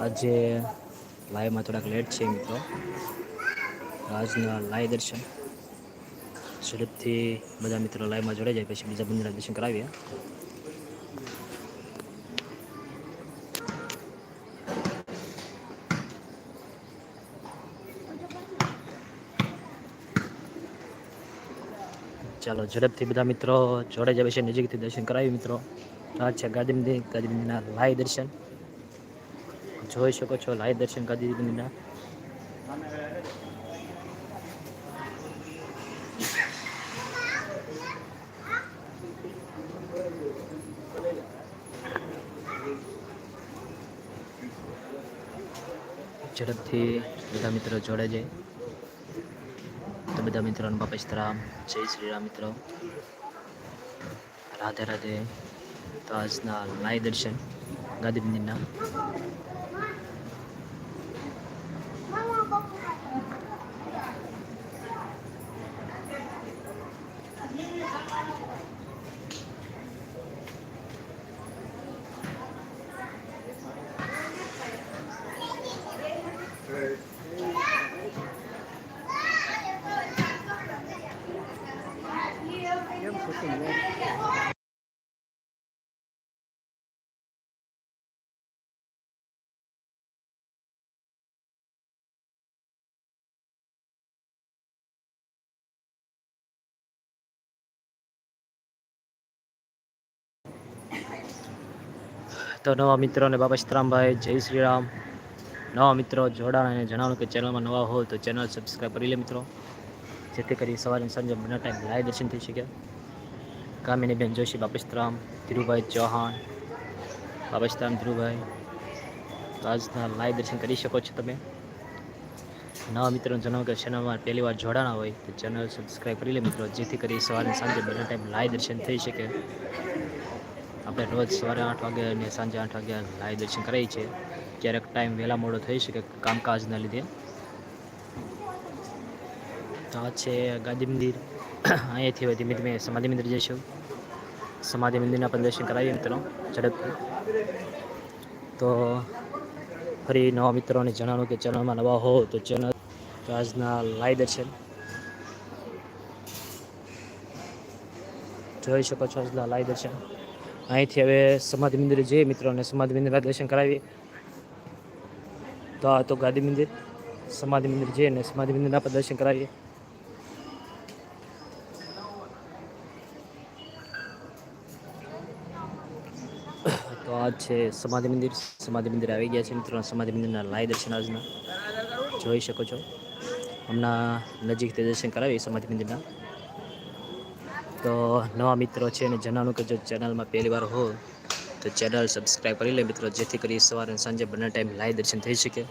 આજે લાઈવમાં થોડાક લેટ છે મિત્રો. આજના લાઈવ દર્શન. ઝડપથી બધા મિત્રો લાઈવમાં જોડાઈ જાય, પછી બીજા બંધના દર્શન કરાવીએ. ચાલો, ઝડપથી બધા મિત્રો જોડાઈ જાય છે નજીકથી દર્શન કરાવી મિત્રો. આ છે ગાંધી મંદિર લાઈ દર્શન. જોઈ શકો છો લાઈવ દર્શન ગાંધી મંદિરના ઝડપથી બધા મિત્રો જોડે જાય તો બધા મિત્રોને બાપા રામ, જય શ્રી રામ મિત્રો. રાધે રાધે. તો આજના લાઈ દર્શન. ગાંધી મંદિરના તો નવા મિત્રોને બાબા શ્રામભાઈ જય શ્રી રામ નવા મિત્રો જોડાણ અને જણાવો કે ચેનલમાં નવા હો તો ચેનલ સબસ્ક્રાઈબ કરી લે મિત્રો. જેથી કરી સવારે સાંજે બંને ટાઈમ લાઈવ દર્શન થઈ શકે. કામિની બેન જોશી બાપા સીતરામ ધીરુભાઈ ચૌહાણ, બાબા સીતરામ ધીરુભાઈ. આજના લાઈવ દર્શન કરી શકો છો તમે. નવા મિત્રોને જણાવો કે ચેનલમાં પહેલી વાર જોડાણા હોય તો ચેનલ સબસ્ક્રાઈબ કરી લે મિત્રો. જેથી કરી સવારે સાંજે બંને ટાઈમ લાઈવ દર્શન થઈ શકે. આપણે રોજ સવારે આઠ વાગે અને સાંજે આઠ વાગે લાય દર્શન કરાવીએ છીએ. ક્યારેક ટાઈમ વહેલા મોડો થઈ શકે કામકાજના લીધે. તો આ છે ગાંધી મંદિર. અહીંયાથી હવે ધીમે ધીમે સમાધિ મંદિર જઈશું. સમાધિ મંદિરના પણ દર્શન કરાવીએ મિત્રો, ઝડપથી. તો ફરી નવા મિત્રોને જણાવું કે ચેનલમાં નવા હો તો ચેનલ તો આજના લાઈવ દર્શન. જોઈ શકો છો આજના લાઈવ દર્શન. અહીંથી હવે સમાધિ મંદિરે જઈએ મિત્રોને સમાધિ મંદિરના દર્શન કરાવીએ. તો આ તો ગાંધી મંદિર. સમાધિ મંદિર જઈએ અને સમાધિ મંદિરના પણ દર્શન કરાવીએ. તો આ છે સમાધિ મંદિર. સમાધિ મંદિર આવી ગયા છે મિત્રો સમાધિ મંદિરના લાઈ દર્શન આજના. જોઈ શકો છો. હમણાં નજીકથી દર્શન કરાવીએ સમાધિ મંદિરના. તો નવા મિત્રો છે અને જણાવું કે જો ચેનલમાં પહેલી વાર હો, તો ચેનલ સબસ્ક્રાઈબ કરી લે મિત્રો, જેથી કરી સવારે સાંજે બંને ટાઈમ લાઈવ દર્શન થઈ શકે.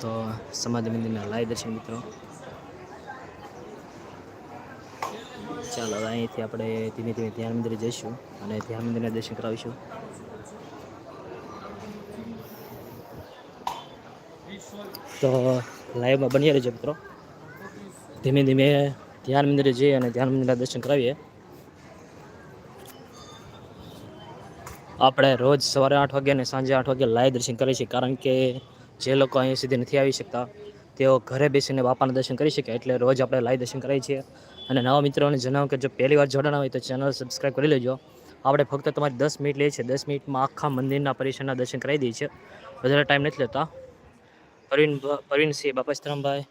તો સમાધિ મંદિરના લાઈવ દર્શન મિત્રો. ચાલો અહીંથી આપણે ધીમે ધીમે ધ્યાન મંદિરે જઈશું અને ધ્યાન મંદિરના દર્શન કરાવીશું. તો લાઈવમાં બની રહેજો મિત્રો. ધીમે ધીમે ધ્યાન મંદિરે જઈએ અને ધ્યાન મંદિરના દર્શન કરાવીએ. આપણે રોજ સવારે આઠ વાગે અને સાંજે આઠ વાગે લાઈવ દર્શન કરીએ છીએ. કારણ કે જે લોકો અહીંયા સુધી નથી આવી શકતા, તેઓ ઘરે બેસીને બાપાના દર્શન કરી શકે એટલે રોજ આપણે લાઈવ દર્શન કરીએ છીએ. અને નવા મિત્રોને જણાવો કે જો પહેલી વાર જોડાણા હોય તો ચેનલ સબસ્ક્રાઈબ કરી લેજો. આપણે ફક્ત તમારી દસ મિનિટ લઈએ છીએ. દસ મિનિટમાં આખા મંદિરના પરિસરના દર્શન કરાવી દઈએ છીએ. વધારે ટાઈમ નથી લેતા. પ્રવીણ પરવીનસિંહ બાપસ્તરામભાઈ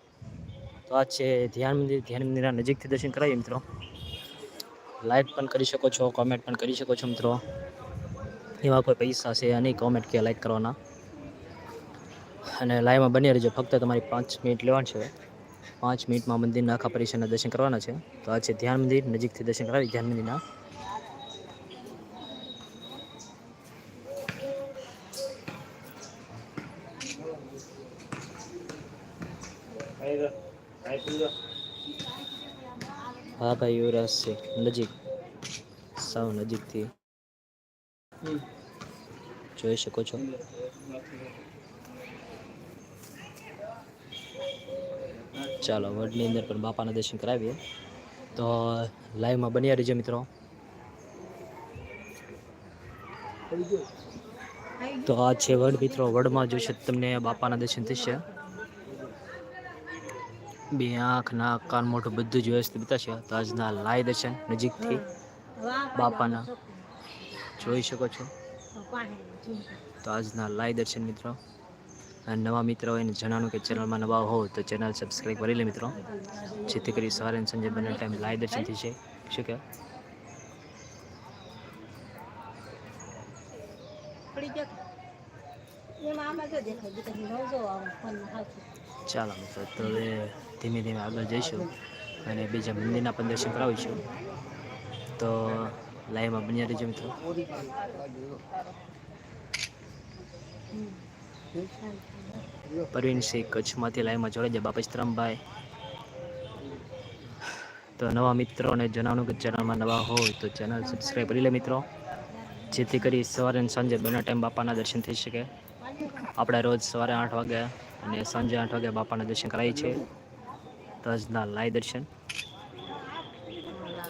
તો આ છે ધ્યાન મંદિર, ધ્યાન મંદિરના નજીકથી દર્શન કરાવીએ મિત્રો. લાઈક પણ કરી શકો છો કોમેન્ટ પણ કરી શકો છો મિત્રો. એવા કોઈ પૈસા છે નહીં કોમેન્ટ કે લાઈક કરવાના. અને લાઈવમાં બની રહેજો, ફક્ત તમારી પાંચ મિનિટ લેવાની છે પાંચ મિનિટમાં મંદિરના આખા પરિસરના દર્શન કરવાના છે. તો આ છે ધ્યાન મંદિર, નજીકથી દર્શન કરાવી ધ્યાન મંદિરના. હા ભાઈ યુવરાજ છે. નજીક. સાવ નજીકથી. જોઈ શકો છો. ચાલો વડની અંદર પણ બાપાના દર્શન કરાવીએ. તો લાઈવમાં બન્યા રહીજો મિત્રો. તો આ છે વડ મિત્રો. વડમાં જોશે તમને બાપાના દર્શન થશે. બે આંખ, નાક, કાન મોઢું બધું જ વ્યવસ્થિત બતાવશે તો આજના લાય દર્શન નજીકથી બાપાના. જોઈ શકો છો. તો આજના લાય દર્શન મિત્રો. નવા મિત્રો હોય ને જણાવું કે ચેનલમાં નવા હો તો ચેનલ સબસ્ક્રાઈબ કરી લે મિત્રો. જેથી કરી સવારે અને સાંજે બંને ટાઈમ લાય દર્શન થઈ છે શું કે? ચાલો મિત્રો, તો હવે ધીમે ધીમે આગળ જઈશું અને બીજા મંદિરના પણ દર્શન કરાવીશું. તો લાઈવમાં બન્યા રહેજો મિત્રો. પરવીનસિંહ કચ્છમાંથી લાઈવમાં જોડે જાય બાપા શ્રમભાઈ તો નવા મિત્રોને જણાવવાનું કે ચેનલમાં નવા હોય તો ચેનલ સબસ્ક્રાઈબ કરી લે મિત્રો. જેથી કરી સવારે અને સાંજે બંને ટાઈમ બાપાના દર્શન થઈ શકે. આપણે રોજ સવારે આઠ વાગે અને સાંજે આઠ વાગે બાપાના દર્શન કરાવીએ છીએ. તજના લાઈ દર્શન.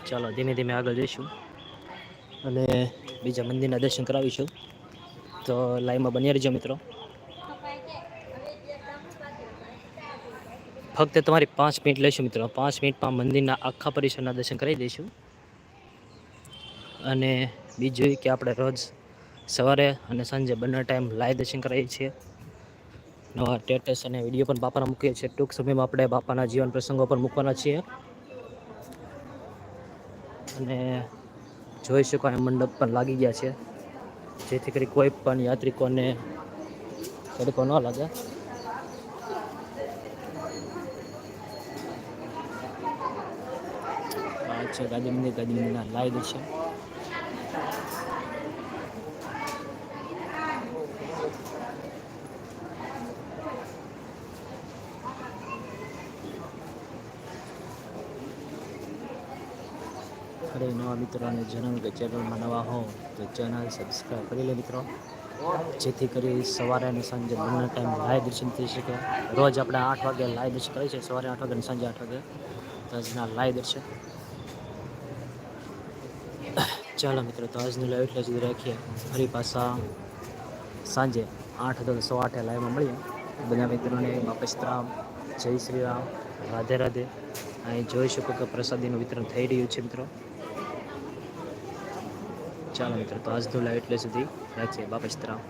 ચાલો, ધીમે ધીમે આગળ જઈશું. અને બીજા મંદિરના દર્શન કરાવીશું. તો લાઈવમાં બન્યા રહેજો મિત્રો. ફક્ત તમારી પાંચ મિનિટ લઈશું મિત્રો. પાંચ મિનિટમાં મંદિરના આખા પરિસરના દર્શન કરી દઈશું. અને બીજું કે આપણે રોજ સવારે અને સાંજે બંને ટાઈમ લાઈવ દર્શન કરાવીએ છીએ. નવા સ્ટેટસ અને વીડિયો પણ બાપાના મૂકીએ છીએ. ટૂંક સમયમાં આપણે બાપાના જીવન પ્રસંગો પણ મૂકવાના છીએ. અને જોઈ શકો એ મંડપ પણ લાગી ગયા છે. જેથી કરી કોઈ પણ યાત્રિકોને તડકો ન લાગે. છે ગાંધી મંદિર ગાંધી મંદિરના લાઈવ દર્શન અરે નવા મિત્રોને જણાવું કે ચેનલમાં નવા હો તો ચેનલ સબસ્ક્રાઈબ કરી લે મિત્રો. જેથી કરી સવારે અને સાંજે બંને ટાઈમ લાઈવ દર્શન થઈ શકે. રોજ આપણે આઠ વાગે લાઈવ દર્શન કરીએ છીએ. સવારે આઠ વાગે અને સાંજે આઠ વાગે. તો આજના લાઈવ દર્શન. ચાલો મિત્રો, તો આજનું લાઈવ એટલે સુધી રાખીએ. ફરી પાછા સાંજે આઠ તો સો આઠે લાઈવમાં મળીએ. બધા મિત્રોને વાપસ જય શ્રી રામ. રાધે રાધે. અહીં જોઈ શકો કે પ્રસાદીનું વિતરણ થઈ રહ્યું છે મિત્રો. ચાલો મિત્રો તો આજનું લાઈવ એટલે સુધી. રાખીએ બાપા સીતારામ